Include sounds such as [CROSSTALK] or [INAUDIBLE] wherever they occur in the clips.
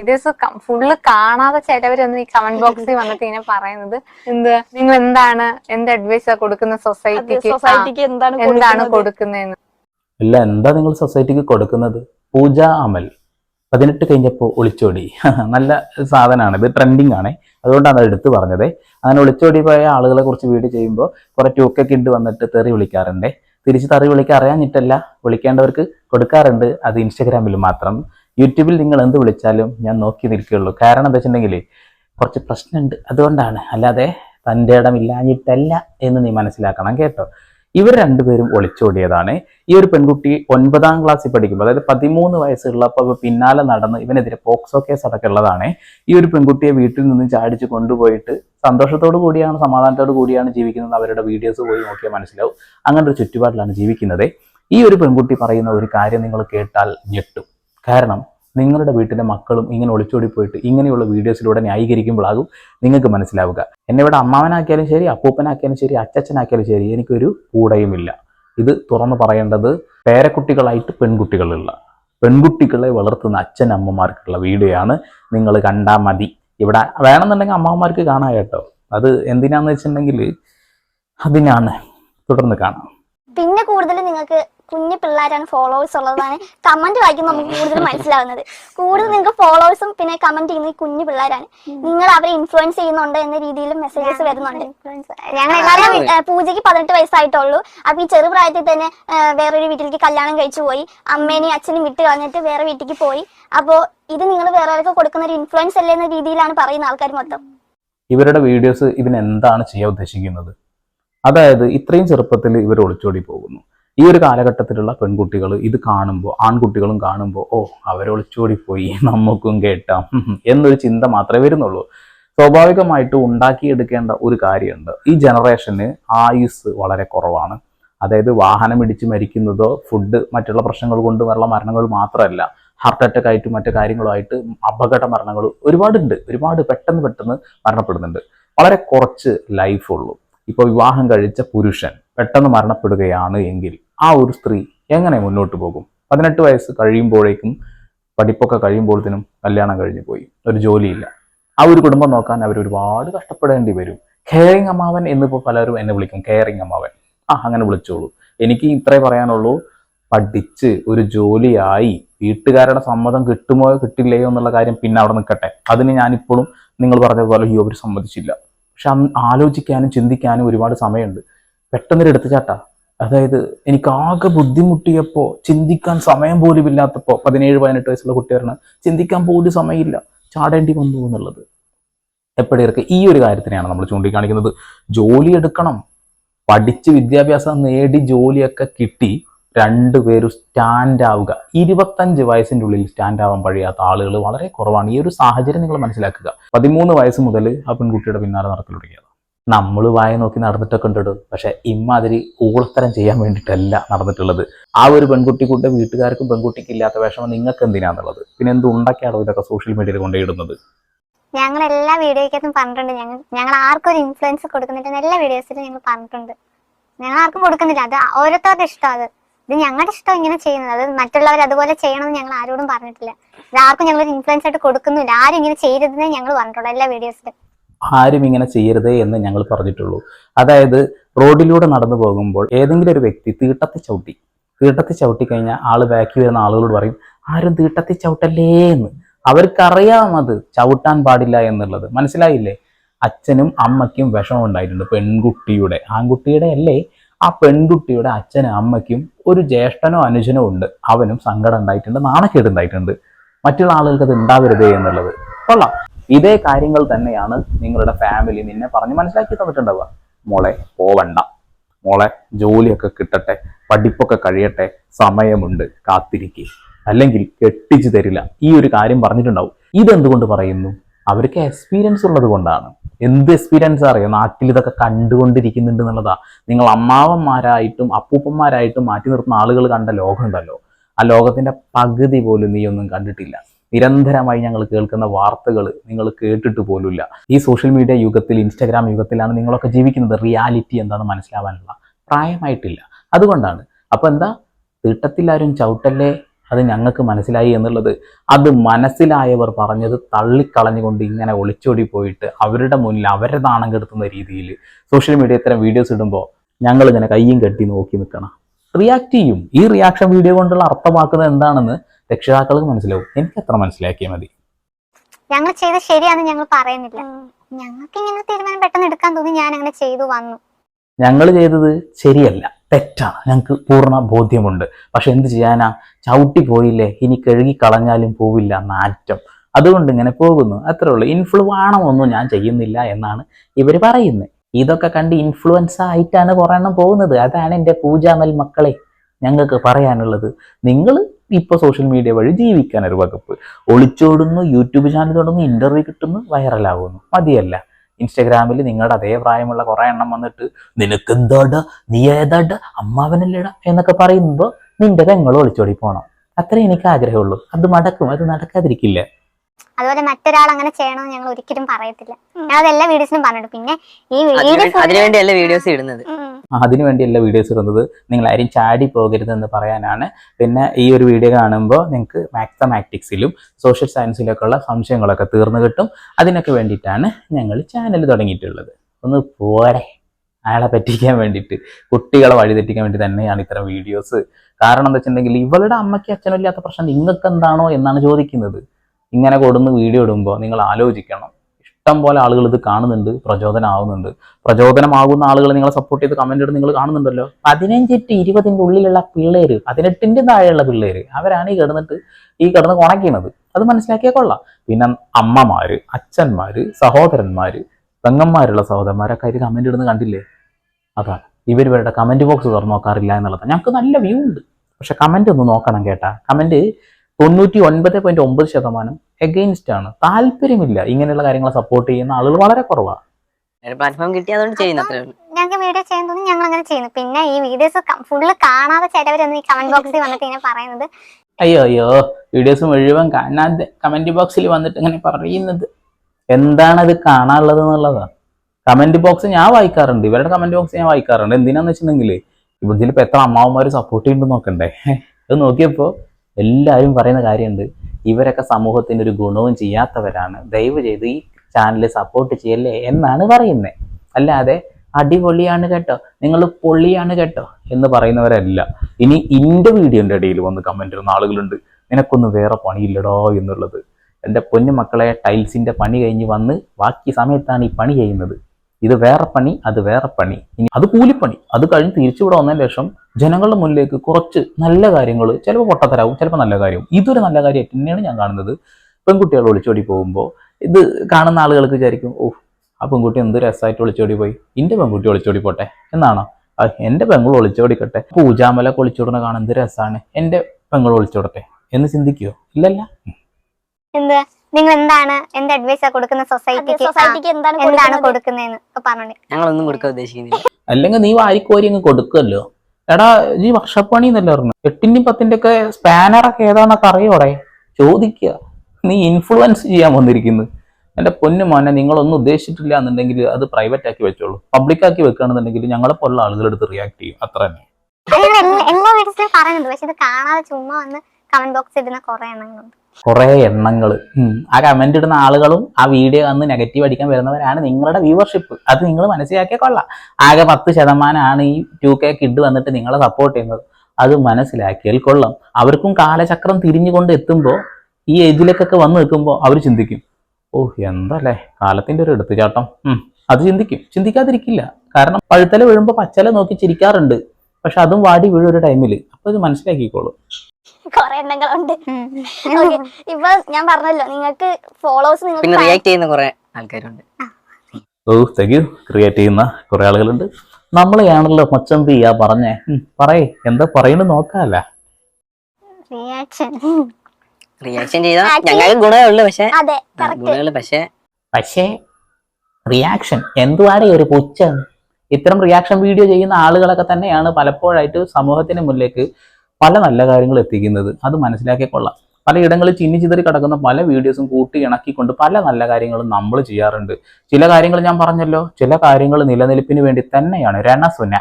Videos full കാണാതെ ചിലവരൊന്നും ഈ comment ബോക്സിൽ വന്നിട്ട് ഇങ്ങനെ പറയുന്നത്. എന്ത്? നിങ്ങൾ എന്താണ് എന്ത് അഡ്വൈസാ കൊടുക്കുന്ന സൊസൈറ്റിക്ക് സൊസൈറ്റിക്ക് എന്താണ് എന്താണ് കൊടുക്കുന്നത്? കൊടുക്കുന്നതെന്ന്? ഇല്ല എന്താ നിങ്ങൾ സൊസൈറ്റിക്ക് കൊടുക്കുന്നത്? പൂജ അമൽ. പതിനെട്ട് കഴിഞ്ഞപ്പോൾ ഒളിച്ചോടി. [LAUGHS] നല്ല സാധനമാണ് ഇത് ട്രെൻഡിങ് ആണ്. അതുകൊണ്ടാണ് അത് എടുത്തു പറഞ്ഞത്. അങ്ങനെ ഒളിച്ചോടി പോയ ആളുകളെ കുറിച്ച് വീഡിയോ ചെയ്യുമ്പോൾ കുറേ ടൂക്കെ കിഡ് വന്നിട്ട് തെറി വിളിക്കാറുണ്ട്. തിരിച്ച് തെറി വിളിക്കാൻ അറിയാഞ്ഞിട്ടല്ല വിളിക്കേണ്ടവർക്ക് കൊടുക്കാറുണ്ട്. അത് ഇൻസ്റ്റഗ്രാമിൽ മാത്രം. യൂട്യൂബിൽ നിങ്ങൾ എന്ത് വിളിച്ചാലും ഞാൻ നോക്കി നിൽക്കുകയുള്ളൂ. കാരണം എന്താ വെച്ചിട്ടുണ്ടെങ്കിൽ കുറച്ച് പ്രശ്നമുണ്ട്. അതുകൊണ്ടാണ്. അല്ലാതെ തന്റെ ഇടമില്ലാഞ്ഞിട്ടല്ല എന്ന് നീ മനസ്സിലാക്കണം കേട്ടോ. ഇവർ രണ്ടുപേരും ഒളിച്ചോടിയതാണ്. ഈ ഒരു പെൺകുട്ടി ഒൻപതാം ക്ലാസ്സിൽ പഠിക്കുമ്പോൾ അതായത് പതിമൂന്ന് വയസ്സുള്ളപ്പോൾ പിന്നാലെ നടന്ന് ഇവനെതിരെ പോക്സോ കേസ് അടക്കമുള്ളതാണ് ഈ ഒരു പെൺകുട്ടിയെ വീട്ടിൽ നിന്ന് ചാടിച്ച് കൊണ്ടുപോയിട്ട് സന്തോഷത്തോടു കൂടിയാണ് സമാധാനത്തോടു കൂടിയാണ് ജീവിക്കുന്നത്. അവരുടെ വീഡിയോസ് പോയി നോക്കിയാൽ മനസ്സിലാവും. അങ്ങനെ ഒരു ചുറ്റുപാടിലാണ് ജീവിക്കുന്നത്. ഈ ഒരു പെൺകുട്ടി പറയുന്ന ഒരു കാര്യം നിങ്ങൾ കേട്ടാൽ ഞെട്ടും. കാരണം നിങ്ങളുടെ വീട്ടിലെ മക്കളും ഇങ്ങനെ ഒളിച്ചോടി പോയിട്ട് ഇങ്ങനെയുള്ള വീഡിയോസിലൂടെ ന്യായീകരിക്കുമ്പോഴാകും നിങ്ങൾക്ക് മനസ്സിലാവുക. എന്നെ ഇവിടെ അമ്മാവനാക്കിയാലും ശരി അപ്പൂപ്പനാക്കിയാലും ശരി അച്ചച്ചനാക്കിയാലും ശരി എനിക്കൊരു കൂടെയുമില്ല. ഇത് തുറന്നു പറയേണ്ടത് പേരക്കുട്ടികളായിട്ട് പെൺകുട്ടികളുള്ള പെൺകുട്ടികളെ വളർത്തുന്ന അച്ഛനമ്മമാർക്കുള്ള വീഡിയോ ആണ് നിങ്ങൾ കണ്ടാൽ മതി. ഇവിടെ വേണമെന്നുണ്ടെങ്കിൽ അമ്മമാർക്ക് കാണാം കേട്ടോ. അത് എന്തിനാന്ന് വെച്ചിട്ടുണ്ടെങ്കിൽ അതിനാണ്. തുടർന്ന് കാണാം. പിന്നെ കൂടുതൽ നിങ്ങൾക്ക് കുഞ്ഞു പിള്ളേരാണ് ഫോളോവേഴ്സ് ഉള്ളതാണ്. കമന്റ് വായിക്കുമ്പോൾ നമുക്ക് കൂടുതൽ മനസ്സിലാവുന്നത്. കൂടുതൽ നിങ്ങൾക്ക് ഫോളോവേഴ്സും പിന്നെ കമന്റ് ചെയ്യുന്ന ഈ കുഞ്ഞു പിള്ളേരാണ്. നിങ്ങൾ അവരെ ഇൻഫ്ലുവൻസ് ചെയ്യുന്നുണ്ട് എന്ന രീതിയിൽ മെസ്സേജസ് വരുന്നുണ്ട്. ഞങ്ങൾ എല്ലാവരും ഏഹ്, പൂജയ്ക്ക് പതിനെട്ട് വയസ്സായിട്ടുള്ളൂ. അപ്പൊ ഈ ചെറുപ്രായത്തിൽ തന്നെ വേറൊരു വീട്ടിലേക്ക് കല്യാണം കഴിച്ചു പോയി. അമ്മേനെയും അച്ഛനും വിട്ട് കളഞ്ഞിട്ട് വേറെ വീട്ടിലേക്ക് പോയി. അപ്പോ ഇത് നിങ്ങൾ വേറെ ആർക്കും കൊടുക്കുന്ന ഒരു ഇൻഫ്ലുവൻസ് അല്ലേ എന്ന രീതിയിലാണ് പറയുന്ന ആൾക്കാർ മൊത്തം. ഇവരുടെ വീഡിയോസ് ഇവൻ എന്താണ് ചെയ്യാൻ ഉദ്ദേശിക്കുന്നത്? അതായത് ഇത്രയും ചെറുപ്പത്തിൽ ഇവർ ഒളിച്ചോടി പോകുന്നു. ഈ ഒരു കാലഘട്ടത്തിലുള്ള പെൺകുട്ടികൾ ഇത് കാണുമ്പോൾ ആൺകുട്ടികളും കാണുമ്പോൾ ഓ അവർ ഒളിച്ചോടി പോയി [LAUGHS] നമുക്കും കേട്ടാം [LAUGHS] എന്നൊരു ചിന്ത മാത്രമേ വരുന്നുള്ളൂ. സ്വാഭാവികമായിട്ട് ഉണ്ടാക്കിയെടുക്കേണ്ട ഒരു കാര്യമുണ്ട്. ഈ ജനറേഷന് ആയുസ് വളരെ കുറവാണ്. അതായത് വാഹനം ഇടിച്ച് മരിക്കുന്നതോ ഫുഡ് മറ്റുള്ള പ്രശ്നങ്ങൾ കൊണ്ട് ഉള്ള മരണങ്ങൾ മാത്രമല്ല ഹാർട്ട് അറ്റാക്ക് ആയിട്ടും മറ്റു കാര്യങ്ങളുമായിട്ട് അപകട മരണങ്ങൾ ഒരുപാടുണ്ട്. ഒരുപാട് പെട്ടെന്ന് പെട്ടെന്ന് മരണപ്പെടുന്നുണ്ട്. വളരെ കുറച്ച് ലൈഫുള്ളൂ ഇപ്പോൾ വിവാഹം കഴിച്ച പുരുഷൻ പെട്ടെന്ന് മരണപ്പെടുകയാണ് എങ്കിൽ ആ ഒരു സ്ത്രീ എങ്ങനെ മുന്നോട്ട് പോകും? പതിനെട്ട് വയസ്സ് കഴിയുമ്പോഴേക്കും പഠിപ്പൊക്കെ കഴിയുമ്പോഴത്തേനും കല്യാണം കഴിഞ്ഞു പോയി. ഒരു ജോലിയില്ല. ആ ഒരു കുടുംബം നോക്കാൻ അവർ ഒരുപാട് കഷ്ടപ്പെടേണ്ടി വരും. കെയറിങ് അമ്മാവൻ എന്നിപ്പോൾ പലരും എന്നെ വിളിക്കും. കെയറിങ് അമ്മാവൻ. ആ അങ്ങനെ വിളിച്ചോളൂ. എനിക്ക് ഇത്രേ പറയാനുള്ളൂ. പഠിച്ച് ഒരു ജോലിയായി വീട്ടുകാരുടെ സമ്മതം കിട്ടുമോ കിട്ടില്ലയോ എന്നുള്ള കാര്യം പിന്നെ അവിടെ നിൽക്കട്ടെ. അതിന് ഞാനിപ്പോഴും നിങ്ങൾ പറഞ്ഞതുപോലെ അയ്യോ അവർ സമ്മതിച്ചില്ല. പക്ഷെ ആലോചിക്കാനും ചിന്തിക്കാനും ഒരുപാട് സമയമുണ്ട്. പെട്ടെന്നൊരു എടുത്തുചാട്ട അതായത് എനിക്ക് ആകെ ബുദ്ധിമുട്ടിയപ്പോൾ ചിന്തിക്കാൻ സമയം പോലും ഇല്ലാത്തപ്പോ പതിനേഴ് പതിനെട്ട് വയസ്സുള്ള കുട്ടികളാണ് ചിന്തിക്കാൻ പോലും സമയമില്ല. ചാടേണ്ടി വന്നു എന്നുള്ളത്. എപ്പോഴേക്ക് ഈ ഒരു കാര്യത്തിനെയാണ് നമ്മൾ ചൂണ്ടിക്കാണിക്കുന്നത്. ജോലി എടുക്കണം. പഠിച്ച് വിദ്യാഭ്യാസം നേടി ജോലിയൊക്കെ കിട്ടി രണ്ടുപേരും സ്റ്റാൻഡ് ആവുക ഇരുപത്തഞ്ച് വയസ്സിന്റെ ഉള്ളിൽ സ്റ്റാൻഡ് ആവാൻ കഴിയാത്ത ആളുകൾ വളരെ കുറവാണ്. ഈ ഒരു സാഹചര്യം നിങ്ങൾ മനസ്സിലാക്കുക. പതിമൂന്ന് വയസ്സ് മുതൽ ആ പെൺകുട്ടിയുടെ പിന്നാലെ നടക്കൽ തുടങ്ങിയത് നമ്മൾ വായ നോക്കി നടന്നിട്ടൊക്കെ ഉണ്ടോ പക്ഷെ ഇമ്മാതിരി ഊളത്തരം ചെയ്യാൻ വേണ്ടിയിട്ടല്ല നടന്നിട്ടുള്ളത്. ആ ഒരു പെൺകുട്ടിക്കൂടെ വീട്ടുകാർക്കും പെൺകുട്ടിക്ക് ഇല്ലാത്ത വിഷമം നിങ്ങൾക്ക് എന്തിനാന്നുള്ളത്? പിന്നെ എന്ത് ഉണ്ടാക്കിയാണോ ഇതൊക്കെ സോഷ്യൽ മീഡിയയിൽ കൊണ്ടുപോയിടുന്നത്? ഞങ്ങൾ എല്ലാ വീഡിയോയ്ക്കകത്തും പറഞ്ഞിട്ടുണ്ട്. ഞങ്ങൾ ഞങ്ങൾ ആർക്കും ഒരു ഇൻഫ്ലുവൻസ് കൊടുക്കുന്നില്ല എല്ലാ വീഡിയോസിലും ഞങ്ങൾ പറഞ്ഞിട്ടുണ്ട്. ഞങ്ങൾ ആർക്കും കൊടുക്കുന്നില്ല. അത് ഓരോരുത്തരുടെ ഇഷ്ടം അത്. ഇത് ഞങ്ങളുടെ ഇഷ്ടം ഇങ്ങനെ ചെയ്യുന്നത്. അത് മറ്റുള്ളവർ അതുപോലെ ചെയ്യണമെന്ന് ഞങ്ങൾ ആരോടും പറഞ്ഞിട്ടില്ല. ഇത് ആർക്കും ഞങ്ങൾ ഒരു ഇൻഫ്ലുവൻസ് ആയിട്ട് കൊടുക്കുന്നില്ല. ആരും ഇങ്ങനെ ചെയ്യരുതെന്നേ ഞങ്ങൾ പറഞ്ഞിട്ടുള്ളൂ എല്ലാ വീഡിയോസിലും ആരും ഇങ്ങനെ ചെയ്യരുതേ എന്ന് ഞങ്ങൾ പറഞ്ഞിട്ടുള്ളൂ. അതായത് റോഡിലൂടെ നടന്നു പോകുമ്പോൾ ഏതെങ്കിലും ഒരു വ്യക്തി തീട്ടത്തി ചവിട്ടി തീട്ടത്തി ചവിട്ടി കഴിഞ്ഞാൽ ആൾ ബാക്കി വരുന്ന ആളുകളോട് പറയും ആരും തീട്ടത്തി ചവിട്ടല്ലേ എന്ന്. അവർക്കറിയാം അത് ചവിട്ടാൻ പാടില്ല എന്നുള്ളത്. മനസ്സിലായില്ലേ? അച്ഛനും അമ്മയ്ക്കും വിഷമം ഉണ്ടായിട്ടുണ്ട് പെൺകുട്ടിയുടെ. ആൺകുട്ടിയുടെ അല്ലേ? ആ പെൺകുട്ടിയുടെ അച്ഛനും അമ്മയ്ക്കും ഒരു ജ്യേഷ്ഠനോ അനുജനോ ഉണ്ട്. അവനും സങ്കടം ഉണ്ടായിട്ടുണ്ട് നാണക്കേട് ഉണ്ടായിട്ടുണ്ട്. മറ്റുള്ള ആളുകൾക്ക് അത് ഉണ്ടാവരുതേ എന്നുള്ളത്. കൊള്ളാം. ഇതേ കാര്യങ്ങൾ തന്നെയാണ് നിങ്ങളുടെ ഫാമിലി നിന്നെ പറഞ്ഞ് മനസ്സിലാക്കി തന്നിട്ടുണ്ടാവുക. മോളെ പോവണ്ട. മോളെ ജോലിയൊക്കെ കിട്ടട്ടെ പഠിപ്പൊക്കെ കഴിയട്ടെ സമയമുണ്ട് കാത്തിരിക്കുക അല്ലെങ്കിൽ കെട്ടിച്ചു തരില്ല. ഈ ഒരു കാര്യം പറഞ്ഞിട്ടുണ്ടാവും. ഇതെന്തുകൊണ്ട് പറയുന്നു? അവർക്ക് എക്സ്പീരിയൻസ് ഉള്ളത് കൊണ്ടാണ്. എന്ത് എക്സ്പീരിയൻസ് അറിയാം? നാട്ടിൽ ഇതൊക്കെ കണ്ടുകൊണ്ടിരിക്കുന്നുണ്ട് എന്നുള്ളതാ. നിങ്ങൾ അമ്മാവന്മാരായിട്ടും അപ്പൂപ്പന്മാരായിട്ടും മാറ്റി നിർത്തുന്ന ആളുകൾ കണ്ട ലോകമുണ്ടല്ലോ. ആ ലോകത്തിന്റെ പകുതി പോലും നീ ഒന്നും കണ്ടിട്ടില്ല. നിരന്തരമായി ഞങ്ങൾ കേൾക്കുന്ന വാർത്തകൾ നിങ്ങൾ കേട്ടിട്ട് പോലുമില്ല. ഈ സോഷ്യൽ മീഡിയ യുഗത്തിൽ ഇൻസ്റ്റാഗ്രാം യുഗത്തിലാണ് നിങ്ങളൊക്കെ ജീവിക്കുന്നത്. റിയാലിറ്റി എന്താണെന്ന് മനസ്സിലാവാനുള്ള പ്രായമായിട്ടില്ല. അതുകൊണ്ടാണ്. അപ്പൊ എന്താ? തീട്ടത്തിലാരും ചവിട്ടല്ലേ? അത് ഞങ്ങൾക്ക് മനസ്സിലായി എന്നുള്ളത്. അത് മനസ്സിലായവർ പറഞ്ഞത് തള്ളിക്കളഞ്ഞുകൊണ്ട് ഇങ്ങനെ ഒളിച്ചോടി പോയിട്ട് അവരുടെ മുന്നിൽ അവരെ നാണം കെടുത്തുന്ന രീതിയിൽ സോഷ്യൽ മീഡിയ ഇത്തരം വീഡിയോസ് ഇടുമ്പോൾ ഞങ്ങൾ ഇങ്ങനെ കയ്യും കെട്ടി നോക്കി നിൽക്കണം. റിയാക്ട് ചെയ്യും. ഈ റിയാക്ഷൻ വീഡിയോ കൊണ്ടുള്ള അർത്ഥമാക്കുന്നത് എന്താണെന്ന് രക്ഷിതാക്കൾക്ക് മനസ്സിലാവും. എനിക്ക് അത്ര മനസ്സിലാക്കിയാൽ മതി. ഞങ്ങൾ ചെയ്ത ശരിയാണ് ഞങ്ങൾ പറയുന്നില്ല. ഞങ്ങൾക്ക് ഇങ്ങനെ തീരുമാനം പെട്ടെന്ന് എടുക്കാൻ തോന്നി ഞാൻ അങ്ങനെ ചെയ്തു വന്നു. ഞങ്ങൾ ചെയ്തത് ശരിയല്ല. തെറ്റാണ്. ഞങ്ങൾക്ക് പൂർണ ബോധ്യമുണ്ട്. പക്ഷെ എന്ത് ചെയ്യാനാ? ചവിട്ടി പോയില്ലേ? ഇനി കഴുകി കളഞ്ഞാലും പോവില്ല നാറ്റം അതുകൊണ്ട് ഇങ്ങനെ പോകുന്നു. അത്രേ ഉള്ളൂ. ഇൻഫ്ലുവാണമൊന്നും ഞാൻ ചെയ്യുന്നില്ല എന്നാണ് ഇവർ പറയുന്നത് ഇതൊക്കെ കണ്ട് ഇൻഫ്ലുവൻസ് ആയിട്ടാണ് കുറേ എണ്ണം പോകുന്നത്. അതാണ് എന്റെ പൂജാമൽ മക്കളെ ഞങ്ങൾക്ക് പറയാനുള്ളത്. നിങ്ങൾ ഇപ്പോൾ സോഷ്യൽ മീഡിയ വഴി ജീവിക്കാൻ ഒരു വകുപ്പ്. ഒളിച്ചോടുന്നു യൂട്യൂബ് ചാനൽ തുടങ്ങുന്നു ഇന്റർവ്യൂ കിട്ടുന്നു വൈറലാകുന്നു മതിയല്ല. ഇൻസ്റ്റാഗ്രാമിൽ നിങ്ങളുടെ അതേ പ്രായമുള്ള കുറേ എണ്ണം വന്നിട്ട് നിനക്ക് എന്താടാ നീ ഏതാട? അമ്മാവനല്ലേട? എന്നൊക്കെ പറയുമ്പോൾ നിന്റെ പെങ്ങൾ ഒളിച്ചോടി പോകണം അത്രേ എനിക്ക് ആഗ്രഹമുള്ളൂ. അത് മടക്കും. അത് നടക്കാതിരിക്കില്ല. അതുപോലെ മറ്റൊരാൾ അങ്ങനെ ചെയ്യണമെന്ന് ഞങ്ങൾ ഒരിക്കലും പറയത്തില്ല. ഞാൻ അതെല്ലാം എല്ലാ വീഡിയോസിനും പറഞ്ഞു പിന്നെ ഈ അതിനു വീഡിയോ അതിനുവേണ്ടിയല്ല വീഡിയോസ് ഇടുന്നത്. അതിനു വേണ്ടിയല്ല വീഡിയോസ് ഇടുന്നത് നിങ്ങൾ ആരും ചാടി പോകരുത് എന്ന് പറയാനാണ്. പിന്നെ ഈ ഒരു വീഡിയോ കാണുമ്പോൾ നിങ്ങൾക്ക് മാത്തമാറ്റിക്സിലും സോഷ്യൽ സയൻസിലൊക്കെ ഉള്ള സംശയങ്ങളൊക്കെ തീർന്നു കിട്ടും. അതിനൊക്കെ വേണ്ടിയിട്ടാണ് ഞങ്ങൾ ചാനൽ തുടങ്ങിയിട്ടുള്ളത്. ഒന്ന് പോരെ. അയാളെ പറ്റിക്കാൻ വേണ്ടിയിട്ട് കുട്ടികളെ വഴിതെറ്റിക്കാൻ വേണ്ടി തന്നെയാണ് ഇത്തരം വീഡിയോസ് കാരണം എന്താ വെച്ചിട്ടുണ്ടെങ്കിൽ ഇവളുടെ അമ്മയ്ക്ക് അച്ഛനും ഇല്ലാത്ത പ്രശ്നം. നിങ്ങൾക്ക് എന്താണോ എന്നാണ് ചോദിക്കുന്നത്. ഇങ്ങനെ കൊടുന്ന് വീഡിയോ ഇടുമ്പോൾ നിങ്ങൾ ആലോചിക്കണം. ഇഷ്ടം പോലെ ആളുകൾ ഇത് കാണുന്നുണ്ട് പ്രചോദനമാവുന്നുണ്ട് പ്രചോദനമാകുന്ന ആളുകൾ നിങ്ങളെ സപ്പോർട്ട് ചെയ്ത് കമന്റ് ഇട്ട് നിങ്ങൾ കാണുന്നുണ്ടല്ലോ? പതിനഞ്ച് ടു ഇരുപതിന്റെ ഉള്ളിലുള്ള പിള്ളേർ പതിനെട്ടിന്റെ താഴെയുള്ള പിള്ളേർ അവരാണ് ഈ കിടന്നിട്ട് ഈ കിടന്ന് ഉണക്കിയത് അത് മനസ്സിലാക്കിയാൽ കൊള്ളാം. പിന്നെ അമ്മമാർ അച്ഛന്മാർ സഹോദരന്മാർ പെങ്ങന്മാരുള്ള സഹോദരന്മാരൊക്കെ അതിൽ കമന്റ് ഇടുന്നത് കണ്ടില്ലേ? അതാണ് ഇവരുടെ കമന്റ് ബോക്സ് തുറന്നു നോക്കാറില്ല എന്നുള്ളതാണ് ഞങ്ങൾക്ക് നല്ല വ്യൂ ഉണ്ട്. പക്ഷെ കമന്റ് ഒന്ന് നോക്കണം കേട്ടാ. കമന്റ് തൊണ്ണൂറ്റി ഒൻപത് പോയിന്റ് ഒമ്പത് ശതമാനം എഗെയിൻസ്റ്റ് ആണ്. താല്പര്യമില്ല ഇങ്ങനെയുള്ള കാര്യങ്ങളെ സപ്പോർട്ട് ചെയ്യുന്ന ആളുകൾ വളരെ കുറവാണ്. പ്ലാറ്റ്ഫോം കിട്ടിയതുകൊണ്ട് ചെയ്യുന്നു അത്രേ ഉള്ളൂ. ഞങ്ങൾക്ക് വീഡിയോ ചെയ്യാൻ തോന്നി ഞങ്ങൾ അങ്ങനെ ചെയ്യുന്നു. പിന്നെ ഈ വീഡിയോസ് ഫുള്ള് കാണാതെ ചിലവരൊന്നും ഈ കമന്റ് ബോക്സിൽ വന്നിട്ട് ഇങ്ങനെ പറയുന്നത്. അയ്യോ അയ്യോ വീഡിയോസ് മുഴുവൻ കാണാതെ കമന്റ് ബോക്സിൽ വന്നിട്ട് ഇങ്ങനെ പറയുന്നത്. എന്താണത് കാണാനുള്ളത് എന്നുള്ളതാ. കമന്റ് ബോക്സ് ഞാൻ വായിക്കാറുണ്ട്. ഇവരുടെ കമന്റ് ബോക്സ് ഞാൻ വായിക്കാറുണ്ട്. എന്തിനാന്ന് വെച്ചിട്ടുണ്ടെങ്കിൽ ഇവിടെ ഇപ്പൊ എത്ര അമ്മാവന്മാർ സപ്പോർട്ട് ചെയ്യുന്നുണ്ട് നോക്കണ്ടേ. [LAUGHS] അത് നോക്കിയപ്പോൾ എല്ലാവരും പറയുന്ന കാര്യമുണ്ട്. ഇവരൊക്കെ സമൂഹത്തിന് ഒരു ഗുണവും ചെയ്യാത്തവരാണ്. ദയവ് ചെയ്ത് ഈ ചാനൽ സപ്പോർട്ട് ചെയ്യല്ലേ എന്നാണ് പറയുന്നത് അല്ലാതെ അടിപൊളിയാണ് കേട്ടോ. നിങ്ങൾ പൊള്ളിയാണ് കേട്ടോ എന്ന് പറയുന്നവരല്ല. ഇനി എന്റെ വീഡിയോന്റെ ഇടയിൽ വന്ന് കമന്റ് ഇടുന്ന ആളുകളുണ്ട്. നിനക്കൊന്നും വേറെ പണിയില്ലടോ എന്നുള്ളത്. എന്റെ പൊന്നു മക്കളെ ടൈൽസിന്റെ പണി കഴിഞ്ഞ് വന്ന് ബാക്കി സമയത്താണ് ഈ പണി ചെയ്യുന്നത്. ഇത് വേറെ പണി അത് വേറെ പണി. ഇനി അത് കൂലിപ്പണി. അത് കഴിഞ്ഞ് തിരിച്ചുവിടെ വന്നതിന് ശേഷം ജനങ്ങളുടെ മുന്നിലേക്ക് കുറച്ച് നല്ല കാര്യങ്ങൾ ചിലപ്പോൾ പൊട്ടത്തരാവും ചിലപ്പോൾ നല്ല കാര്യവും. ഇതൊരു നല്ല കാര്യം തന്നെയാണ് ഞാൻ കാണുന്നത്. പെൺകുട്ടികൾ ഒളിച്ചോടി പോകുമ്പോൾ ഇത് കാണുന്ന ആളുകൾക്ക് വിചാരിക്കും ഓ ആ പെൺകുട്ടി എന്ത് രസമായിട്ട് ഒളിച്ചോടി പോയി. എന്റെ പെൺകുട്ടി ഒളിച്ചോടി പോട്ടെ. എന്നാണോ? എന്റെ പെങ്ങൾ ഒളിച്ചോടിക്കട്ടെ. പൂജാമല ഒളിച്ചോടുന്ന കാണാൻ എന്ത് രസമാണ്. എന്റെ പെങ്ങൾ ഒളിച്ചോടട്ടെ. എന്ന് ചിന്തിക്കുവോ? ഇല്ലല്ല. എന്ത്? നിങ്ങൾ എന്താണ്? എന്ത് അഡ്വൈസാ കൊടുക്കുന്ന സൊസൈറ്റിക്ക് സൊസൈറ്റിക്ക് എന്താണ് എന്താണ് കൊടുക്കുന്നത്? കൊടുക്കുന്നതെന്ന്? പറഞ്ഞോണ്ട് ഞങ്ങളൊന്നും കൊടുക്കാൻ ഉദ്ദേശിക്കുന്നില്ല. അല്ലെങ്കിൽ നീ വാരിക്കോരി അങ്ങ് കൊടുക്കുമല്ലോ എടാ ഈ വർഷപ്പണി എന്നല്ലേ പറഞ്ഞു? എട്ടിന്റെയും പത്തിന്റെ ഒക്കെ സ്പാനറൊക്കെ ഏതാന്നൊക്കെ അറിയോടെ? ചോദിക്കുക നീ ഇൻഫ്ലുവൻസ് ചെയ്യാൻ വന്നിരിക്കുന്നത് എന്റെ പൊന്നു മോനെ നിങ്ങളൊന്നും ഉദ്ദേശിച്ചിട്ടില്ല എന്നുണ്ടെങ്കിൽ അത് പ്രൈവറ്റ് ആക്കി വെച്ചോളൂ. പബ്ലിക് ആക്കി വെക്കുകയാണെന്നുണ്ടെങ്കിൽ ഞങ്ങളെ പോലുള്ള ആളുകളെടുത്ത് റിയാക്ട് ചെയ്യും. അത്ര തന്നെ. എല്ലാ- വീട്ടിലും പറയുന്നുണ്ട് പക്ഷെ ഇത് കാണാതെ ചുമ്മാ വന്ന് കമന്റ് ബോക്സ് ഇടുന്ന കുറെ എണ്ണങ്ങളുണ്ട്. കുറെ എണ്ണങ്ങൾ ആ കമന്റ് ഇടുന്ന ആളുകളും ആ വീഡിയോ അന്ന് നെഗറ്റീവ് അടിക്കാൻ വരുന്നവരാണ് നിങ്ങളുടെ വ്യൂവർഷിപ്പ് അത് നിങ്ങൾ മനസ്സിലാക്കിയാൽ കൊള്ളാം. ആകെ പത്ത് ശതമാനമാണ് ഈ ടു കെ കിഡ് വന്നിട്ട് നിങ്ങളെ സപ്പോർട്ട് ചെയ്യുന്നത്. അത് മനസ്സിലാക്കിയാൽ കൊള്ളാം. അവർക്കും കാലചക്രം തിരിഞ്ഞുകൊണ്ട് എത്തുമ്പോൾ ഈ ഏജിലേക്കൊക്കെ വന്ന് നിൽക്കുമ്പോൾ അവർ ചിന്തിക്കും ഓ എന്തല്ലേ? കാലത്തിന്റെ ഒരു എടുത്തുചാട്ടം. അത് ചിന്തിക്കും. ചിന്തിക്കാതിരിക്കില്ല. കാരണം പഴുത്തല വീഴുമ്പോൾ പച്ചല നോക്കി ചിരിക്കാറുണ്ട്. പക്ഷെ അതും വാടി വീഴും ഒരു ടൈമിൽ അപ്പോൾ ഇത് മനസ്സിലാക്കിക്കോളൂ. കുറെ എണ്ണങ്ങളുണ്ട്. ഇപ്പൊ ഞാൻ പറഞ്ഞല്ലോ നിങ്ങൾക്ക് ഫോളോവേഴ്സ് പിന്നെ റിയാക്ട് ചെയ്യുന്ന കുറെ ആൾക്കാരുണ്ട്. ഓ താങ്ക് യു ക്രിയേറ്റ് ചെയ്യുന്ന കുറെ ആളുകളുണ്ട്. നമ്മളെയാണല്ലോ മച്ചമ്പി ആ പറഞ്ഞേ. പറയേ. എന്താ പറയുന്നു നോക്കാല്ല. റിയാക്ഷൻ റിയാക്ഷൻ ചെയ്താൽ ഞങ്ങൾക്ക് ഗുണമേ ഉള്ളൂ പക്ഷെ. ഗുണമുള്ളൂ പക്ഷേ. പക്ഷേ റിയാക്ഷൻ എന്തുവാടെ ഒരു പുച്ഛം? ഇത്തരം റിയാക്ഷൻ വീഡിയോ ചെയ്യുന്ന ആളുകളൊക്കെ തന്നെയാണ് പലപ്പോഴായിട്ട് സമൂഹത്തിന് മുന്നിലേക്ക് പല നല്ല കാര്യങ്ങൾ എത്തിക്കുന്നത്. അത് മനസ്സിലാക്കി മനസ്സിലാക്കിക്കൊള്ളാം പലയിടങ്ങളിൽ ചിന്നി ചിതറി കിടക്കുന്ന പല വീഡിയോസും കൂട്ടി ഇണക്കിക്കൊണ്ട് പല നല്ല കാര്യങ്ങളും നമ്മൾ ചെയ്യാറുണ്ട്. ചില കാര്യങ്ങൾ ഞാൻ പറഞ്ഞല്ലോ. ചില കാര്യങ്ങൾ നിലനിൽപ്പിന് വേണ്ടി തന്നെയാണ്. രണസുന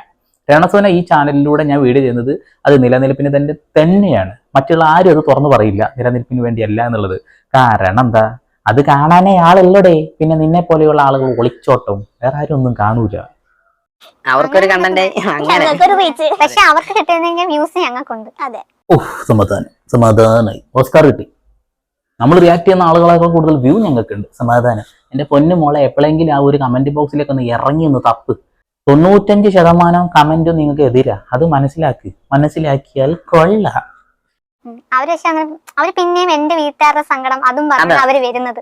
രണസുന ഈ ചാനലിലൂടെ ഞാൻ വീഡിയോ ചെയ്യുന്നത് അത് നിലനിൽപ്പിന് തന്നെ തന്നെയാണ്. മറ്റുള്ള ആരും അത് തുറന്നു പറയില്ല. നിലനിൽപ്പിന് വേണ്ടിയല്ല എന്നുള്ളത്. കാരണം എന്താ? അത് കാണാനേ ആളല്ലടേ. പിന്നെ നിന്നെ പോലെയുള്ള ആളുകൾ ഒളിച്ചോട്ടം വേറെ ആരും ഒന്നും കാണൂല. അവർക്കൊരു കണ്ടന്റ് അങ്ങനെ. പക്ഷെ അവർക്ക് കിട്ടുന്നെങ്കിൽ വ്യൂസ് ഞങ്ങൾക്കുണ്ട്. അതെ. ഓഹ് സമാധാനം സമാധാനായി. ഓസ്കാർ കിട്ടി. നമ്മൾ റിയാക്ട് ചെയ്യുന്ന ആളുകളെക്കാൾ കൂടുതൽ വ്യൂ ഞങ്ങൾക്കുണ്ട്. സമാധാനം. എന്റെ പൊന്നു മോളെ എപ്പോഴെങ്കിലും ആ ഒരു കമന്റ് ബോക്സിലേക്ക് ഒന്ന് ഇറങ്ങി ഒന്ന് തപ്പ്. തൊണ്ണൂറ്റഞ്ച് ശതമാനം കമന്റും നിങ്ങൾക്ക് എതിരാ. അത് മനസ്സിലാക്കി. മനസ്സിലാക്കിയാൽ കൊള്ളാം. അവർ പക്ഷെ അവർ പിന്നെയും എന്റെ വീട്ടുകാരുടെ സങ്കടം അതും പറഞ്ഞു അതാ. അവർ വരുന്നത്.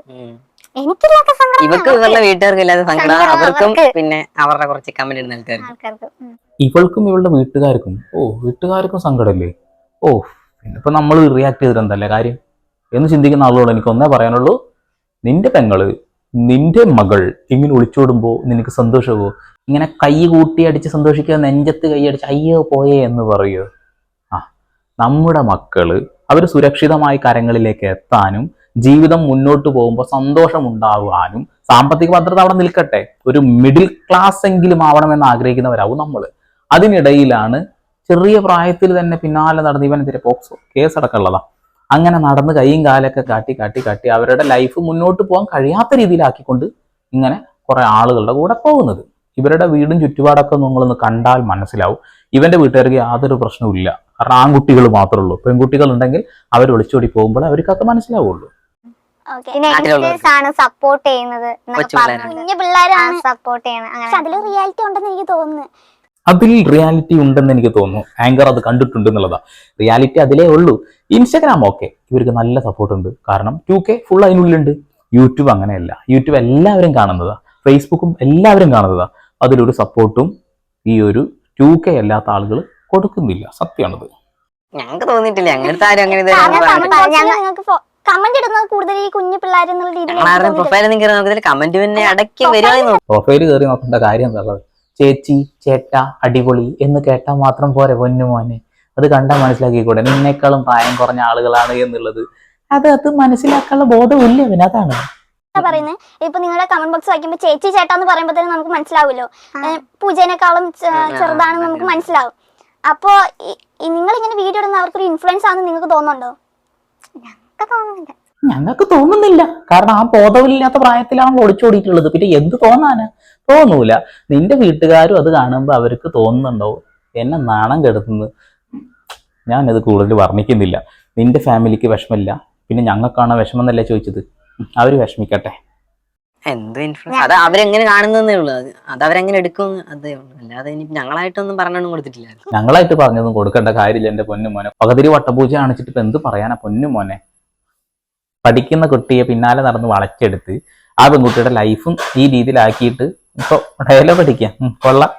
എനിക്കില്ലാത്ത സങ്കടം ഇവർക്ക് ഇവരുടെ വീട്ടുകാർക്ക് ഇല്ലാത്ത സങ്കടം അവർക്കും പിന്നെ അവരുടെ കുറച്ച് കമന്റ് ഇടുന്ന ആൾക്കാർക്ക്. ആൾക്കാർക്ക് ഇവൾക്കും ഇവളുടെ വീട്ടുകാർക്കും ഓ വീട്ടുകാർക്കും സങ്കടമല്ലേ? ഓ ഇപ്പൊ നമ്മൾ റിയാക്ട് ചെയ്തിട്ട് എന്തല്ലേ കാര്യം? എന്ന് ചിന്തിക്കുന്ന ആളുകളോട് എനിക്ക് ഒന്നേ പറയാനുള്ളൂ. നിന്റെ പെങ്ങൾ നിന്റെ മകൾ ഇങ്ങനെ ഒളിച്ചോടുമ്പോ നിനക്ക് സന്തോഷമോ ഇങ്ങനെ കൈ കൂട്ടി അടിച്ച് സന്തോഷിക്കുക നെഞ്ചത്ത് കൈ അടിച്ച് അയ്യോ പോയേ എന്ന് പറയുക ആ നമ്മുടെ മക്കൾ അവർ സുരക്ഷിതമായി കരങ്ങളിലേക്ക് എത്താനും ജീവിതം മുന്നോട്ട് പോകുമ്പോൾ സന്തോഷം ഉണ്ടാകാനും സാമ്പത്തിക ഭദ്രത അവിടെ നിൽക്കട്ടെ. ഒരു മിഡിൽ ക്ലാസ് എങ്കിലും ആവണമെന്ന് ആഗ്രഹിക്കുന്നവരാകും നമ്മൾ അതിനിടയിലാണ് ചെറിയ പ്രായത്തിൽ തന്നെ പിന്നാലെ നടന്ന് ഇവനെതിരെ പോക്സോ കേസടക്കമുള്ളതാ അങ്ങനെ നടന്ന് കൈയും കാലൊക്കെ കാട്ടി കാട്ടി കാട്ടി അവരുടെ ലൈഫ് മുന്നോട്ട് പോകാൻ കഴിയാത്ത രീതിയിലാക്കിക്കൊണ്ട് ഇങ്ങനെ കുറെ ആളുകളുടെ കൂടെ പോകുന്നത്. ഇവരുടെ വീടും ചുറ്റുപാടൊക്കെ നിങ്ങളൊന്ന് കണ്ടാൽ മനസ്സിലാവും. ഇവന്റെ വീട്ടുകാർക്ക് യാതൊരു പ്രശ്നവും ഇല്ല കാരണം ആൺകുട്ടികൾ മാത്രമേ ഉള്ളൂ. പെൺകുട്ടികൾ ഉണ്ടെങ്കിൽ അവർ ഒളിച്ചോടി പോകുമ്പോൾ അവർക്കൊക്കെ മനസ്സിലാവുള്ളൂ ഓക്കെ പിന്നെ നാട്ടിലുള്ളവർക്ക്. യങ്സ്റ്റേഴ്സ് ആണ് സപ്പോർട്ട് ചെയ്യുന്നത്. കുഞ്ഞു പിള്ളേരാണ് സപ്പോർട്ട് ചെയ്യുന്നത് പക്ഷെ അതിൽ റിയാലിറ്റി ഉണ്ടെന്ന് എനിക്ക് തോന്നുന്നു. അതിൽ റിയാലിറ്റി ഉണ്ടെന്ന് എനിക്ക് തോന്നുന്നു. ആങ്കർ അത് കണ്ടിട്ടുണ്ട് എന്നുള്ളതാ. റിയാലിറ്റി അതിലേ ഉള്ളൂ. ഇൻസ്റ്റാഗ്രാം ഓക്കെ ഇവർക്ക് നല്ല സപ്പോർട്ട് ഉണ്ട്. കാരണം ടു കെ ഫുൾ അതിനുള്ളിലുണ്ട്. യൂട്യൂബ് അങ്ങനെയല്ല. യൂട്യൂബ് എല്ലാവരും കാണുന്നതാ. ഫേസ്ബുക്കും എല്ലാവരും കാണുന്നതാ. അതിലൊരു സപ്പോർട്ടും ഈ ഒരു ടു കെ അല്ലാത്ത ആളുകൾ കൊടുക്കുന്നില്ല. സത്യമാണത് ഞങ്ങൾക്ക് തോന്നിയിട്ടില്ല. അങ്ങനത്തെ ആരും അങ്ങനെ കമന്റ് ഇടുന്നത് കൂടുതൽ ഈ കുഞ്ഞു പിള്ളേർ എന്നുള്ള രീതിയിൽ ഞങ്ങൾ പ്രൊഫൈൽ കമന്റ് പിന്നെ വരുവാന്ന് പ്രൊഫൈൽ കയറി നോക്കേണ്ട കാര്യം എന്താ ചേച്ചി ചേട്ട അടിപൊളി എന്ന് കേട്ടാൽ മാത്രം പോരെ പൊന്നു മോനെ. അത് കണ്ടാൽ മനസ്സിലാക്കിക്കൂടെ? നിന്നേക്കാളും പ്രായം കുറഞ്ഞ ആളുകളാണ് എന്നുള്ളത്. അത് അത് മനസ്സിലാക്കാനുള്ള ബോധമില്ല പിന്നെ അതാണ്. പറയുന്നത് ഇപ്പൊ നിങ്ങളുടെ കമന്റ് ബോക്സ് വായിക്കുമ്പോ ചേച്ചി ചേട്ടാന്ന് പറയുമ്പോ തന്നെ നമുക്ക് മനസ്സിലാവുമല്ലോ. പൂജേനേക്കാളും ചെറുതാണെന്ന് നമുക്ക് മനസ്സിലാവും. മനസ്സിലാവും അപ്പോ നിങ്ങൾ ഇങ്ങനെ വീഡിയോ ഇടുന്ന അവർക്കൊരു ഇൻഫ്ലുവൻസ് ആണെന്ന് നിങ്ങൾക്ക് തോന്നുന്നുണ്ടോ? ഒക്കെ തോന്നുന്നില്ല. ഞങ്ങൾക്ക് തോന്നുന്നില്ല. കാരണം ആ ബോധമില്ലാത്ത പ്രായത്തിലാണ് ഒളിച്ചോടിയിട്ടുള്ളത് പിന്നെ എന്ത് തോന്നാന്? തോന്നൂല. നിന്റെ വീട്ടുകാരും അത് കാണുമ്പോൾ അവർക്ക് തോന്നുന്നുണ്ടോ? എന്നെ നാണം കെടുത്തുന്നത് ഞാനത് കൂടുതൽ വർണിക്കുന്നില്ല. നിന്റെ ഫാമിലിക്ക് വിഷമില്ല പിന്നെ ഞങ്ങൾക്കാണ് വിഷമം എന്നല്ലേ ചോദിച്ചത്? അവർ വിഷമിക്കട്ടെ. എന്ത് ഇൻഫ്ലുവൻസ് അത് അവരെങ്ങനെ കാണുന്നതേ ഉള്ളൂ. അത് അത് അവരെങ്ങനെ എടുക്കും അതേ ഉള്ളൂ. അല്ലാതെ ഇനി ഞങ്ങളായിട്ടൊന്നും പറഞ്ഞൊന്നും കൊടുത്തിട്ടില്ല. ഞങ്ങളായിട്ട് പറഞ്ഞൊന്നും കൊടുക്കേണ്ട കാര്യമില്ല. എന്റെ പൊന്നു മോനെ. പകുതിരി വട്ടപൂജ കാണിച്ചിട്ട് ഇപ്പൊ എന്ത് പറയാനാ പൊന്നു മോനെ? പഠിക്കുന്ന കുട്ടിയെ പിന്നാലെ നടന്ന് വളച്ചെടുത്ത് ആ പെൺകുട്ടിയുടെ ലൈഫും ഈ രീതിയിലാക്കിയിട്ട് ഇപ്പൊ ഡയലോഗ് പഠിക്കാം കൊള്ളാം.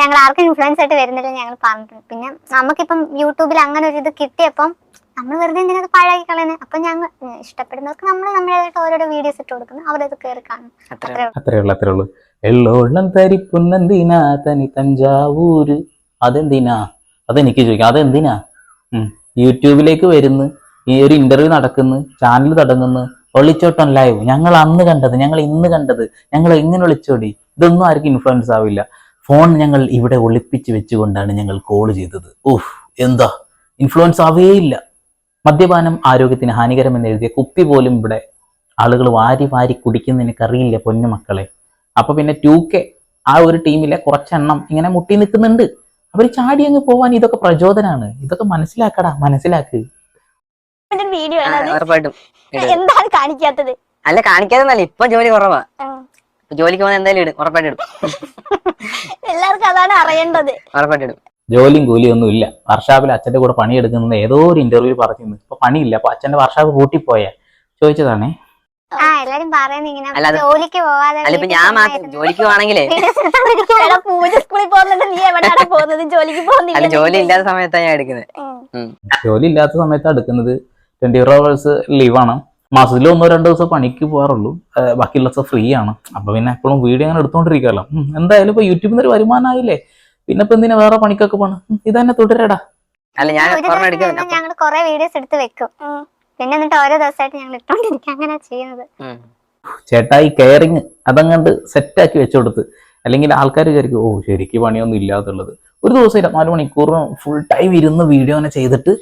ഞങ്ങൾ ആർക്കും ഇൻഫ്ലുവൻസ് ആയിട്ട് വരുന്നില്ല ഞങ്ങൾ പറഞ്ഞിട്ടുണ്ട്. പിന്നെ നമുക്കിപ്പം യൂട്യൂബിൽ അങ്ങനെ ഒരു ഇത് കിട്ടിയപ്പം നമ്മൾ വെറുതെ എന്തിനത് പാഴാക്കി കളയുന്നത് അപ്പൊ ഞങ്ങൾ ഇഷ്ടപ്പെടുന്നവർക്ക് നമ്മൾ നമ്മളേതായിട്ട് ഓരോരോ വീഡിയോസ് ഇട്ട് കൊടുക്കുന്നു. അവരത് കയറി കാണും. അത്ര അത്രേ ഉള്ളൂ. അത്രേ ഉള്ളൂ എള്ളോളം തരിപ്പുന്നെന്തിനാ തനി തഞ്ചാവൂര് അതെന്തിനാ? അതെനിക്ക് ചോദിക്കാം. അതെന്തിനാ. യൂട്യൂബിലേക്ക് വരുന്നു ഈ ഒരു ഇന്റർവ്യൂ നടക്കുന്നു ചാനൽ തുടങ്ങുന്നു ഒളിച്ചോട്ടം ലൈവ് ഞങ്ങൾ അന്ന് കണ്ടത് ഞങ്ങൾ ഇന്ന് കണ്ടത് ഞങ്ങൾ എങ്ങനെ ഒളിച്ചോടി? ഇതൊന്നും ആർക്കും ഇൻഫ്ലുവൻസ് ആവില്ല. ഫോൺ ഞങ്ങൾ ഇവിടെ ഒളിപ്പിച്ച് വെച്ചുകൊണ്ടാണ് ഞങ്ങൾ കോൾ ചെയ്തത്. ഓഹ് എന്താ? ഇൻഫ്ലുവൻസ് ആവേയില്ല. മദ്യപാനം ആരോഗ്യത്തിന് ഹാനികരമെന്ന് എഴുതിയ കുപ്പി പോലും ഇവിടെ ആളുകൾ വാരി വാരി കുടിക്കുന്ന എനിക്കറിയില്ല പൊന്നു മക്കളെ. അപ്പൊ പിന്നെ ടു കെ ആ ഒരു ടീമിലെ കുറച്ചെണ്ണം ഇങ്ങനെ മുട്ടി നിൽക്കുന്നുണ്ട്. അവർ ചാടി അങ്ങ് പോവാൻ ഇതൊക്കെ പ്രചോദനാണ്. ഇതൊക്കെ മനസ്സിലാക്കടാ മനസ്സിലാക്ക്. വീഡിയോ ഉറപ്പായിട്ടും. എന്താണ് കാണിക്കാത്തത്? അല്ല കാണിക്കാതെന്നല്ല ഇപ്പൊ ജോലി കുറവാ. ജോലിക്ക് പോകുന്ന എന്തായാലും ഇടും. ഉറപ്പായിട്ടും ഇടും. എല്ലാവർക്കും അതാണ് അറിയേണ്ടത്. ഉറപ്പായിട്ടും ഇടും. ജോലിയും കൂലിയും ഒന്നും ഇല്ല. വർഷാപ്പിൽ അച്ഛന്റെ കൂടെ പണിയെടുക്കുന്നത് ഏതോ ഒരു ഇന്റർവ്യൂ പറഞ്ഞിരുന്നു. ഇപ്പൊ പണിയില്ല. അപ്പൊ അച്ഛന്റെ വർഷാപ്പ് കൂട്ടിപ്പോയ ചോദിച്ചതാണേ. ആ എല്ലാരും പറയുന്നത് ഇങ്ങനെ. ജോലിക്ക് പോവാതെ വീട്ടിൽ ഞാൻ മാത്രം ചുമ്മാ ജോലിക്ക് പോവാണെങ്കിലേ എടാ, പൂജ സ്കൂളിൽ നീ എവിടെയാണ് പോകുന്നത്? ജോലിക്ക് അല്ല പോകുന്നില്ല ജോലി ഇല്ലാത്ത സമയത്താണ് ഞാൻ എടുക്കുന്നത്. ഉം. ജോലി ഇല്ലാത്ത സമയത്ത് എടുക്കുന്നത്. ട്വന്റി ഫോർ അവേഴ്സ് ലീവാണ് മാസത്തിൽ ഒന്നോ രണ്ടോ ദിവസം പണിക്ക് പോകാറുള്ളൂ ഏഹ് ബാക്കിയുള്ള ദിവസം ഫ്രീ ആണ്. അപ്പൊ പിന്നെ എപ്പോഴും വീഡിയോ അങ്ങനെ എടുത്തോണ്ടിരിക്കുമല്ലോ ഉം, എന്തായാലും ഇപ്പൊ യൂട്യൂബിൽ നിന്ന് ഒരു വരുമാനമായില്ലേ പിന്നെ ഇപ്പൊ എന്തിനാ വേറെ പണിക്കൊക്കെ പോണം? ഇത് തന്നെ തുടരടാ. അല്ല ഞാൻ ഒരു ഒരെണ്ണം ദിവസം ഞങ്ങൾ കൊറേ വീഡിയോസ് എടുത്ത് വെക്കും. പിന്നെ എന്നിട്ട് ഓരോ ദിവസമായിട്ട് ഞങ്ങൾ ഇട്ടോണ്ടിരിക്കും. അങ്ങനെ ചെയ്യുന്നത്. ചേട്ടാ ഈ കെയറിങ് അതങ്ങണ്ട് സെറ്റാക്കി വെച്ചു കൊടുത്ത് അല്ലെങ്കിൽ ആൾക്കാർ വിചാരിക്കും ഓ ശരിക്ക് പണിയൊന്നും ഇല്ലാത്തുള്ളത്. ഒരു ദിവസം ഇരുപത്തിനാല് മണിക്കൂറും ഫുൾ ടൈം ഇരുന്ന് വീഡിയോ തന്നെ ചെയ്തിട്ട്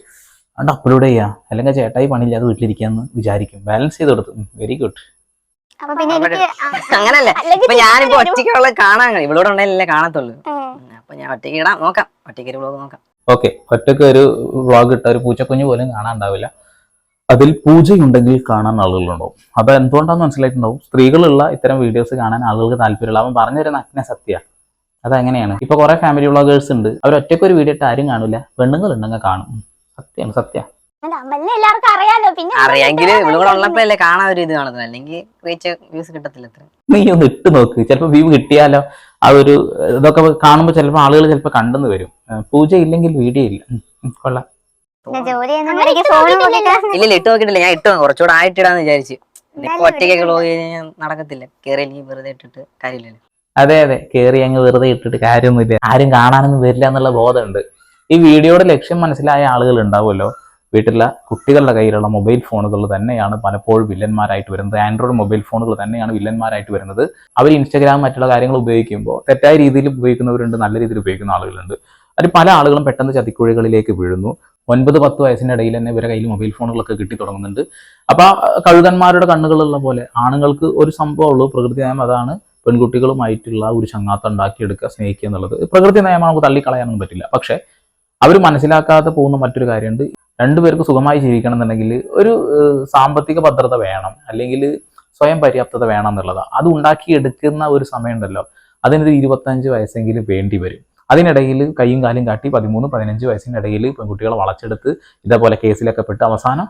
അത് അപ്ലോഡ് ചെയ്യാം. അല്ലെങ്കിൽ ചേട്ടായി പണിയില്ലാതെ വീട്ടിലിരിക്കാന്ന് വിചാരിക്കും. ബാലൻസ് ചെയ്ത് കൊടുത്തു. വെരി ഗുഡ് അങ്ങനല്ലേ. ഇപ്പൊ ഞാനിപ്പോ ഒറ്റയ്ക്കുള്ള കാണാൻ ഇവളോട് ഉണ്ടെങ്കിലല്ലേ കാണത്തുള്ളൂ. അപ്പൊ ഞാൻ ഒറ്റയ്ക്ക് ഇടാം. നോക്കാം. ഒറ്റയ്ക്ക് ഒരു വ്ളോഗ് നോക്കാം. ഓക്കെ ഒറ്റയ്ക്ക് ഒരു വ്ളോഗ് ഇട്ട ഒരു പൂച്ചക്കുഞ്ഞു പോലും കാണാൻ ഉണ്ടാവില്ല. അതിൽ പൂജയുണ്ടെങ്കിൽ കാണാൻ ആളുകളുണ്ടാവും. അത് എന്തുകൊണ്ടാണെന്ന് മനസ്സിലായിട്ടുണ്ടാവും? സ്ത്രീകളുള്ള ഇത്തരം വീഡിയോസ് കാണാൻ ആളുകൾക്ക് താല്പര്യമുള്ള അവൻ പറഞ്ഞു തരുന്ന അഗ്ന സത്യ. അതെങ്ങനെയാണ്? ഇപ്പൊ കുറെ ഫാമിലി വ്ളോഗേഴ്സ് ഉണ്ട്. അവർ ഒറ്റയ്ക്ക് ഒരു വീഡിയോ ഇട്ട് ആരും കാണില്ല. പെണ്ണുങ്ങൾ ഉണ്ടെങ്കിൽ കാണും. സത്യമാണ് സത്യ. എല്ലാവർക്കും അറിയാലോ. പിന്നെ അറിയാമെങ്കിൽ ഇവളൂടെ ഉള്ളപ്പോഴല്ലേ കാണാൻ ഒരു ഇത് കാണുന്നത് അല്ലെങ്കിൽ റീച്ച് വ്യൂസ് കിട്ടത്തില്ല നീ ഒന്ന് ഇട്ട് നോക്ക്. ചിലപ്പോൾ വ്യൂ കിട്ടിയാലോ ആ ഒരു ഇതൊക്കെ കാണുമ്പോൾ ചിലപ്പോൾ ആളുകൾ ചിലപ്പോൾ കണ്ടെന്ന് വരും. പൂജ ഇല്ലെങ്കിൽ വീഡിയോ ഇല്ല. കൊള്ളാം. ഇടയ്ക്ക് ഇട്ട് നോക്കിയിട്ടില്ല. ഞാൻ ഇട്ടു. കുറച്ചുകൂടെ ആയിട്ടിടാന്ന് വിചാരിച്ചു. ഒറ്റയ്ക്കൊക്കെ നടക്കത്തില്ല. വെറുതെ ഇട്ടിട്ട് കാര്യമില്ലല്ലോ. അതെ അതെ. കേറി അങ്ങ് വെറുതെ ഇട്ടിട്ട് കാര്യമൊന്നുമില്ല. ആരും കാണാനൊന്നും വരില്ല എന്നുള്ള ബോധമുണ്ട്. ഈ വീഡിയോയുടെ ലക്ഷ്യം മനസ്സിലായ ആളുകൾ ഉണ്ടാവുമല്ലോ. വീട്ടിലെ കുട്ടികളുടെ കയ്യിലുള്ള മൊബൈൽ ഫോണുകൾ തന്നെയാണ് പലപ്പോഴും വില്ലന്മാരായിട്ട് വരുന്നത്. ആൻഡ്രോയിഡ് മൊബൈൽ ഫോണുകൾ തന്നെയാണ് വില്ലന്മാരായിട്ട് വരുന്നത്. അവർ ഇൻസ്റ്റാഗ്രാം മറ്റുള്ള കാര്യങ്ങൾ ഉപയോഗിക്കുമ്പോൾ തെറ്റായ രീതിയിൽ ഉപയോഗിക്കുന്നവരുണ്ട് നല്ല രീതിയിൽ ഉപയോഗിക്കുന്ന ആളുകളുണ്ട്. അത് പല ആളുകളും പെട്ടെന്ന് ചതിക്കുഴികളിലേക്ക് വീഴുന്നു. ഒൻപത് പത്ത് വയസ്സിന്റെ ഇടയിൽ തന്നെ ഇവരെ കയ്യിൽ മൊബൈൽ ഫോണുകളൊക്കെ കിട്ടി തുടങ്ങുന്നുണ്ട്. അപ്പൊ ആ കഴുകന്മാരുടെ കണ്ണുകളുള്ള പോലെ ആണുങ്ങൾക്ക് ഒരു സംഭവമുള്ളൂ. പ്രകൃതി നിയമം അതാണ് പെൺകുട്ടികളുമായിട്ടുള്ള ഒരു ചങ്ങാത്തം ഉണ്ടാക്കിയെടുക്കുക സ്നേഹിക്കുക എന്നുള്ളത്. പ്രകൃതി നിയമം നമുക്ക് തള്ളിക്കളയാനൊന്നും പറ്റില്ല. പക്ഷെ അവർ മനസ്സിലാക്കാതെ പോകുന്ന മറ്റൊരു കാര്യമുണ്ട്. രണ്ടുപേർക്ക് സുഖമായി ജീവിക്കണം എന്നുണ്ടെങ്കിൽ ഒരു സാമ്പത്തിക ഭദ്രത വേണം. അല്ലെങ്കിൽ സ്വയം പര്യാപ്തത വേണം എന്നുള്ളതാണ്. അത് ഉണ്ടാക്കിയെടുക്കുന്ന ഒരു സമയമുണ്ടല്ലോ. അതിനൊരു ഇരുപത്തഞ്ച് വയസ്സെങ്കിലും വേണ്ടി വരും. അതിനിടയിൽ കൈയും കാലും കാട്ടി പതിമൂന്ന് പതിനഞ്ച് വയസ്സിനിടയിൽ പെൺകുട്ടികളെ വളച്ചെടുത്ത് ഇതേപോലെ കേസിലൊക്കെ പെട്ട് അവസാനം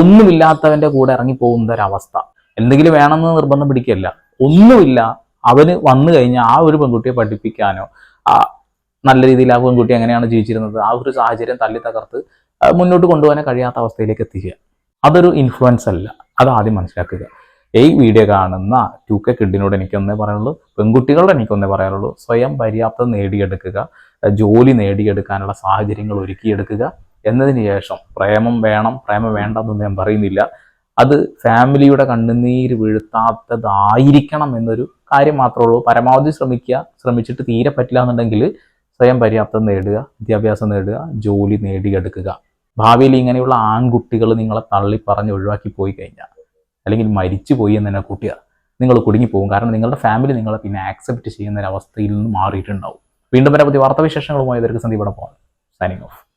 ഒന്നുമില്ലാത്തവന്റെ കൂടെ ഇറങ്ങി പോകുന്ന ഒരവസ്ഥ എന്തെങ്കിലും വേണമെന്ന് നിർബന്ധം പിടിക്കല്ല ഒന്നുമില്ല. അവന് വന്നു കഴിഞ്ഞാൽ ആ ഒരു പെൺകുട്ടിയെ പഠിപ്പിക്കാനോ ആ നല്ല രീതിയിൽ ആ പെൺകുട്ടി എങ്ങനെയാണ് ജീവിച്ചിരുന്നത് ആ ഒരു സാഹചര്യം തല്ലി തകർത്ത് മുന്നോട്ട് കൊണ്ടുപോകാൻ കഴിയാത്ത അവസ്ഥയിലേക്ക് എത്തിക്കുക. അതൊരു ഇൻഫ്ലുവൻസ് അല്ല. അത് ആദ്യം മനസ്സിലാക്കുക. ഈ വീഡിയോ കാണുന്ന ടു കെ കിഡിനോട് എനിക്കൊന്നേ പറയാനുള്ളൂ. പെൺകുട്ടികളോട് എനിക്കൊന്നേ പറയാനുള്ളൂ. സ്വയം പര്യാപ്തത നേടിയെടുക്കുക ജോലി നേടിയെടുക്കാനുള്ള സാഹചര്യങ്ങൾ ഒരുക്കിയെടുക്കുക എന്നതിന് ശേഷം പ്രേമം വേണം പ്രേമം വേണ്ടെന്നൊന്നും ഞാൻ പറയുന്നില്ല. അത് ഫാമിലിയുടെ കണ്ണുനീര് വീഴ്ത്താത്തതായിരിക്കണം എന്നൊരു കാര്യം മാത്രമേ ഉള്ളൂ. പരമാവധി ശ്രമിക്കുക ശ്രമിച്ചിട്ട് തീരെ പറ്റില്ല എന്നുണ്ടെങ്കിൽ സ്വയം പര്യാപ്തം നേടുക വിദ്യാഭ്യാസം നേടുക ജോലി നേടിയെടുക്കുക. ഭാവിയിൽ ഇങ്ങനെയുള്ള ആൺകുട്ടികൾ നിങ്ങളെ തള്ളി പറഞ്ഞ് ഒഴിവാക്കി പോയി കഴിഞ്ഞാൽ അല്ലെങ്കിൽ മരിച്ചു പോയി എന്ന് തന്നെ കൂട്ടിയ നിങ്ങൾ കുടുങ്ങിപ്പോകും. കാരണം നിങ്ങളുടെ ഫാമിലി നിങ്ങളെ പിന്നെ ആക്സെപ്റ്റ് ചെയ്യുന്ന ഒരു അവസ്ഥയിൽ നിന്ന് മാറിയിട്ടുണ്ടാവും. വീണ്ടും വരെ പുതിയ വാർത്താവിശേഷങ്ങളുമായി. ഇവർക്ക് ഇവിടെ പോകാം. Signing off